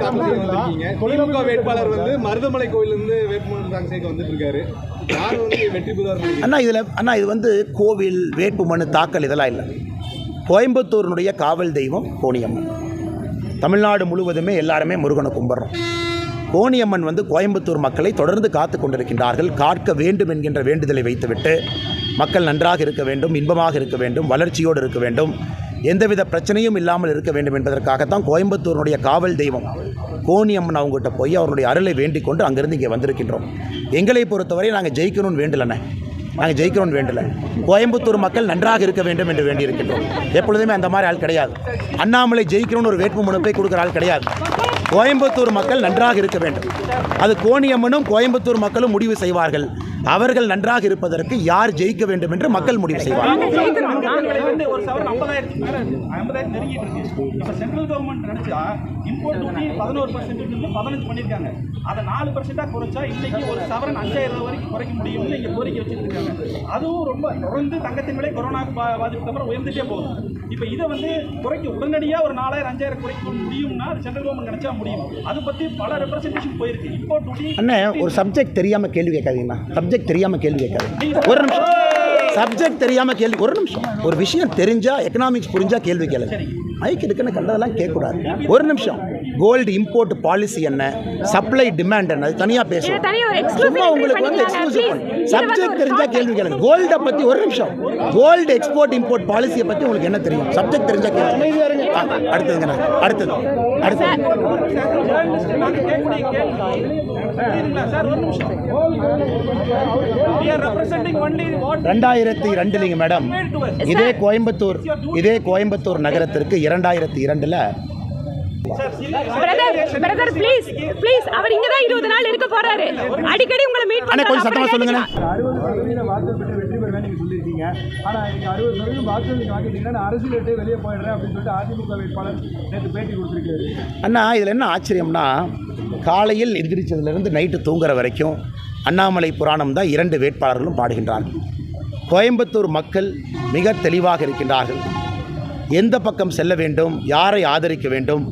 திமுக வேட்பாளர் வந்து மருதமலை கோயிலிருந்து வேட்புமனு தாக்கல் செய்ய வந்துட்டு இருக்காரு யார் வந்து வெற்றி பெறுவார் அண்ணா இதில் அண்ணா இது வந்து கோவில் வேட்புமனு தாக்கல் இதெல்லாம் இல்லை. கோயம்புத்தூரினுடைய காவல் தெய்வம் கோணியம்மன். தமிழ்நாடு முழுவதுமே எல்லாருமே முருகனை கும்பிட்றோம். கோணியம்மன் வந்து கோயம்புத்தூர் மக்களை தொடர்ந்து காத்து கொண்டிருக்கின்றார்கள். காக்க வேண்டும் என்கின்ற வேண்டுதலை வைத்துவிட்டு மக்கள் நன்றாக இருக்க வேண்டும் இன்பமாக இருக்க வேண்டும் வளர்ச்சியோடு இருக்க வேண்டும். எந்தவித பிரச்சனையும் இல்லாமல் இருக்க வேண்டும் என்பதற்காகத்தான் கோயம்புத்தூரினுடைய காவல் தெய்வம் கோணியம்மன் அவங்ககிட்ட போய் அவருடைய அருளை வேண்டிக் கொண்டு அங்கிருந்து இங்கே வந்திருக்கின்றோம். எங்களை பொறுத்தவரை நாங்கள் ஜெயிக்கணும்னு வேண்டலண்ணே நாங்கள் ஜெயிக்கணும்னு வேண்டல. கோயம்புத்தூர் மக்கள் நன்றாக இருக்க வேண்டும் என்று வேண்டியிருக்கின்றோம். எப்பொழுதுமே அந்த மாதிரி ஆள் கிடையாது. அண்ணாமலை ஜெயிக்கணும்னு ஒரு வேட்பு மனுப்பை கொடுக்குற ஆள் கிடையாது. கோயம்புத்தூர் மக்கள் நன்றாக இருக்க வேண்டும். அது கோணியம்மனும் கோயம்புத்தூர் மக்களும் முடிவு செய்வார்கள். அவர்கள் நன்றாக இருப்பதற்கு யார் ஜெயிக்க வேண்டும் என்று மக்கள் முடிவு செய்வார்கள். விலை வந்து ஒரு சவரன் ஐம்பதாயிரத்துக்கு மேல ஐம்பதாயிரம் நெருங்கிட்டு இருக்கு. இப்போ சென்ட்ரல் கவர்மெண்ட் நினைச்சா இம்போர்ட் டியூட்டி பதினோரு பர்சன்ட் இருந்து பதினஞ்சு பண்ணியிருக்காங்க. அதை நாலு பர்சென்ட்டாக குறைச்சா இன்னைக்கு ஒரு சவரன் அஞ்சாயிரம் ரூபாய் வரைக்கும் குறைக்க முடியும்னு இங்கே கோரிக்கை வச்சிருக்காங்க. அதுவும் ரொம்ப தொடர்ந்து தங்கத்தின் விலை கொரோனா பா- பாதிப்புக்கு அப்புறம் உயர்ந்துட்டே போகுது. இப்போ இதை வந்து குறைக்க உடனடியாக ஒரு நாலாயிரம் அஞ்சாயிரம் குறைக்க முடியும்னா சென்ட்ரல் கவர்மெண்ட் நினைச்சா முடியும். அது பற்றி பல ரெப்ரசன்டேஷன் போயிருக்கு. இம்போர்ட் டியூட்டி அண்ணே ஒரு சப்ஜெக்ட் தெரியாமல் கேள்வி கேட்காதீங்கண்ணா சப்ஜெக்ட் தெரியாமல் கேள்வி கேட்காதீங்க. ஒரு நிமிஷம். சப்ஜெக்ட் தெரியாமல் கேள்வி ஒரு நிமிஷம். ஒரு விஷயம் தெரிஞ்சா எக்கனாமிக்ஸ் புரிஞ்சா கேள்வி கேளுங்க. மைக் இருக்குன்னு கண்டதெல்லாம் கேட்கக்கூடாது. ஒரு நிமிஷம். கோல்டு இம்போர்ட் பாலிசி என்ன? சப்ளை டிமாண்ட் என்ன? அது தனியாக பேசுவோம். சும்மா உங்களுக்கு வந்து எக்ஸ்க்ளூசிவ் சப்ஜெக்ட் ஒரு தெரிஞ்சா short கேள்வி கேளுங்க. கோல்டை பற்றி ஒரு நிமிஷம். கோல்டு எக்ஸ்போர்ட் இம்போர்ட் பாலிசியை பற்றி உங்களுக்கு என்ன தெரியும்? சப்ஜெக்ட் தெரிஞ்சா கேள்வி அடுத்ததுங்கண்ணா அடுத்தது. ரெண்டாயிரத்தி ரெண்டுலிங்க மேடம் இதே கோயம்புத்தூர் இதே கோயம்புத்தூர் நகரத்திற்கு இரண்டாயிரத்தி இரண்டில் பிரதர் பிரதர் ப்ளீஸ் ப்ளீஸ் அவர் இங்க தான் இருபது நாள் இருக்க போறாரு. அடிக்கடி உங்களை மீட் அண்ணே கொஞ்சம் சத்தமாக சொல்லுங்கண்ணே. அறுபது சதவீத வாக்குகள் பெற்று வெற்றி பெறுவேன் நீங்கள் சொல்லியிருக்கீங்க. ஆனால் நீங்கள் அறுபது சதவீதம் வாக்குகள் நீங்கள் வாங்கிட்டீங்கன்னா நான் அரசியல் விட்டே வெளியே போயிடுறேன் அப்படின்னு சொல்லிட்டு அதிமுக வேட்பாளர் நேற்று பேட்டி கொடுத்துருக்காரு. அண்ணா இதில் என்ன ஆச்சரியம்னா காலையில் எந்திரிச்சதுலேருந்து நைட்டு தூங்குற வரைக்கும் அண்ணாமலை புராணம் தான் இரண்டு வேட்பாளர்களும் பாடுகின்றார்கள் கோயம்புத்தூர் மக்கள் மிக தெளிவாக இருக்கின்றார்கள். எந்த பக்கம் செல்ல வேண்டும் யாரை ஆதரிக்க வேண்டும்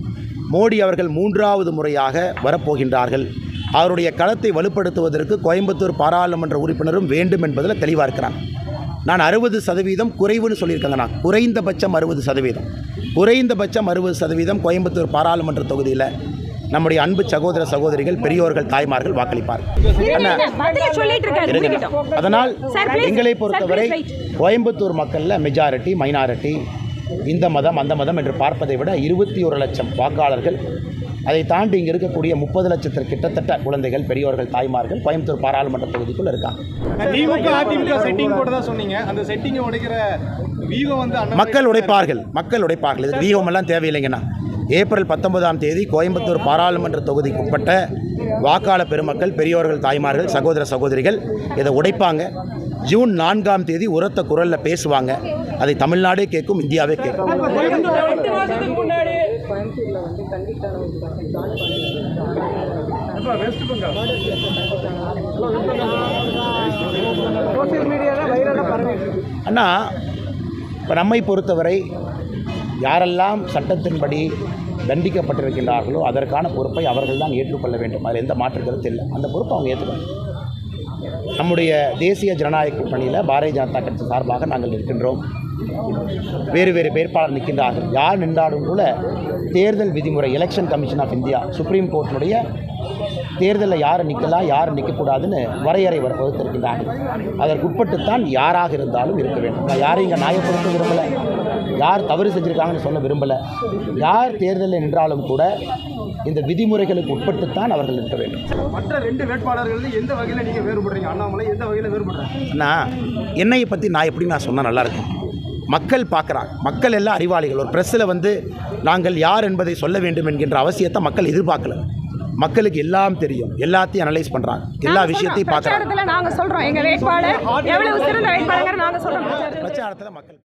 மோடி அவர்கள் மூன்றாவது முறையாக வரப்போகின்றார்கள் அவருடைய களத்தை வலுப்படுத்துவதற்கு கோயம்புத்தூர் பாராளுமன்ற உறுப்பினரும் வேண்டும் என்பதில் தெளிவாக நான் அறுபது சதவீதம் குறைவுன்னு சொல்லியிருக்கேங்க நான் குறைந்தபட்சம் அறுபது சதவீதம் குறைந்தபட்சம் அறுபது சதவீதம் கோயம்புத்தூர் பாராளுமன்ற தொகுதியில் நம்முடைய அன்பு சகோதர சகோதரிகள் பெரியோர்கள் தாய்மார்கள் வாக்களிப்பார்கள். அதனால். எங்களை பொறுத்தவரை. கோயம்புத்தூர் மக்களில் மெஜாரிட்டி மைனாரிட்டி இந்த மதம் அந்த மதம் என்று பார்ப்பதை விட இருபத்தி ஒரு லட்சம் வாக்காளர்கள் அதை தாண்டி இங்கே இருக்கக்கூடிய முப்பது லட்சத்திற்கு கிட்டத்தட்ட குழந்தைகள் பெரியோர்கள் தாய்மார்கள் கோயம்புத்தூர் பாராளுமன்ற தொகுதிக்குள் இருக்காங்க. திமுக அதிமுக செட்டிங் போட்டதா சொன்னீங்க? அந்த செட்டிங்கை உடைக்கிற வியூகம் வந்து அண்ணா மக்கள் உடைப்பார்கள் மக்கள் உடைப்பார்கள். இது வீகமெல்லாம் தேவையில்லைங்கண்ணா. ஏப்ரல் பத்தொன்பதாம் தேதி கோயம்புத்தூர் பாராளுமன்ற தொகுதிக்குட்பட்ட வாக்காளர் பெருமக்கள் பெரியோர்கள் தாய்மார்கள் சகோதர சகோதரிகள் இதை உடைப்பாங்க. ஜூன் நான்காம் தேதி உரத்த குரலில் பேசுவாங்க. அதை தமிழ்நாடே கேட்கும் இந்தியாவே கேட்கும். அண்ணா இப்போ நம்மை பொறுத்தவரை யாரெல்லாம் சட்டத்தின்படி தண்டிக்கப்பட்டிருக்கின்றார்களோ அதற்கான பொறுப்பை அவர்கள் தான் ஏற்றுக்கொள்ள வேண்டும். அதில் எந்த மாற்று கருத்து இல்லை. அந்த பொறுப்பை அவங்க ஏற்றுக்கணும் நம்முடைய தேசிய ஜனநாயக கூட்டணியில் பாரதிய ஜனதா கட்சி சார்பாக நாங்கள் இருக்கின்றோம் வேறு வேறு வேட்பாளர் நிற்கின்றார்கள். யார் நின்றாலும் கூட தேர்தல் விதிமுறை election commission of India supreme கோர்ட்டினுடைய தேர்தலில் யார் நிற்கலாம் யார் நிற்கக்கூடாதுன்னு வரையறை வர- வகுத்திருக்கின்றார்கள். அதற்குட்பட்டுத்தான் யாராக இருந்தாலும் இருக்க வேண்டும். நான் யாரையும் இங்கே நியாயப்படுத்த விரும்பலை. யார் தவறு செஞ்சுருக்காங்கன்னு சொல்ல விரும்பலை. யார் தேர்தலில் நின்றாலும் கூட இந்த விதிமுறைகளுக்கு உட்பட்டுத்தான் அவர்கள் நிற்க வேண்டும். மற்ற ரெண்டு வேட்பாளர்கள் எந்த வகையில் நீங்கள் வேறுபடுறீங்க? அண்ணாமலை எந்த வகையில் வேறுபடுறாங்க அண்ணா என்னையை பற்றி நான் எப்படி நான் சொன்னால் நல்லாயிருக்கும் மக்கள் பார்க்குறாங்க. மக்கள் எல்லாம் அறிவாளிகள். ஒரு ப்ரெஸ்ஸில் வந்து நாங்கள் யார் என்பதை சொல்ல வேண்டும் என்கின்ற அவசியத்தை மக்கள் எதிர்பார்க்கல. மக்களுக்கு எல்லாம் தெரியும். எல்லாத்தையும் அனலைஸ் பண்ணுறாங்க எல்லா விஷயத்தையும். பார்க்குறாங்க. பிரச்சாரத்துல நாங்க சொல்றோம். எங்க வேட்பாளர் எவ்வளவு சிறந்த வேட்பாளர் நாங்க சொல்றோம். பிரச்சாரத்தில் மக்கள்